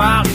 about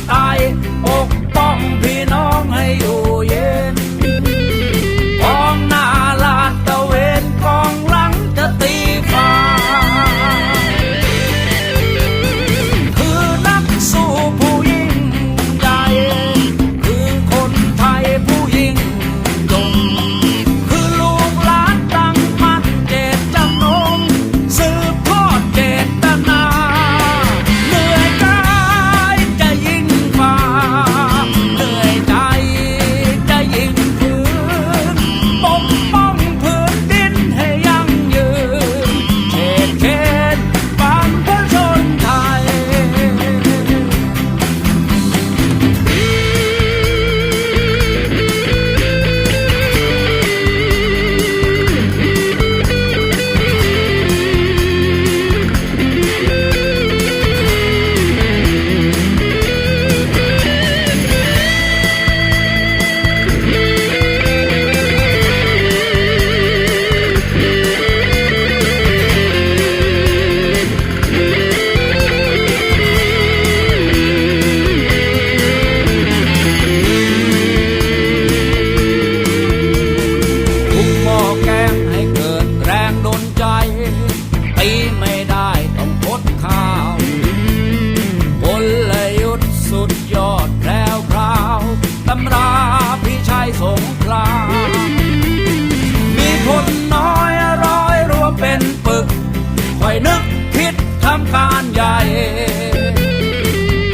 นึกคิดทำการใหญ่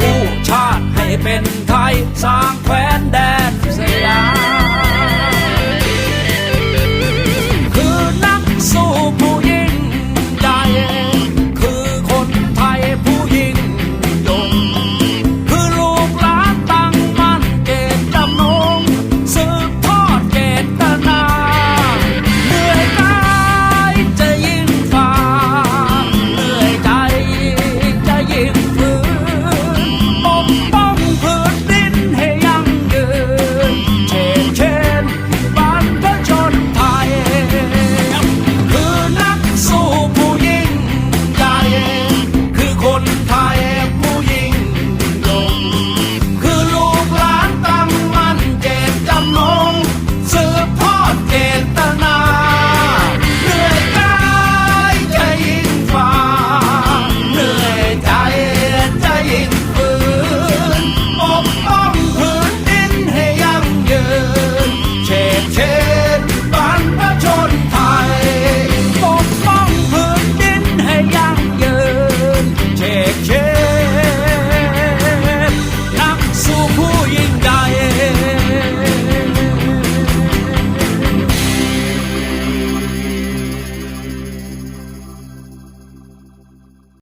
ผู้ชาติให้เป็นไทยสร้างแคว้นแดน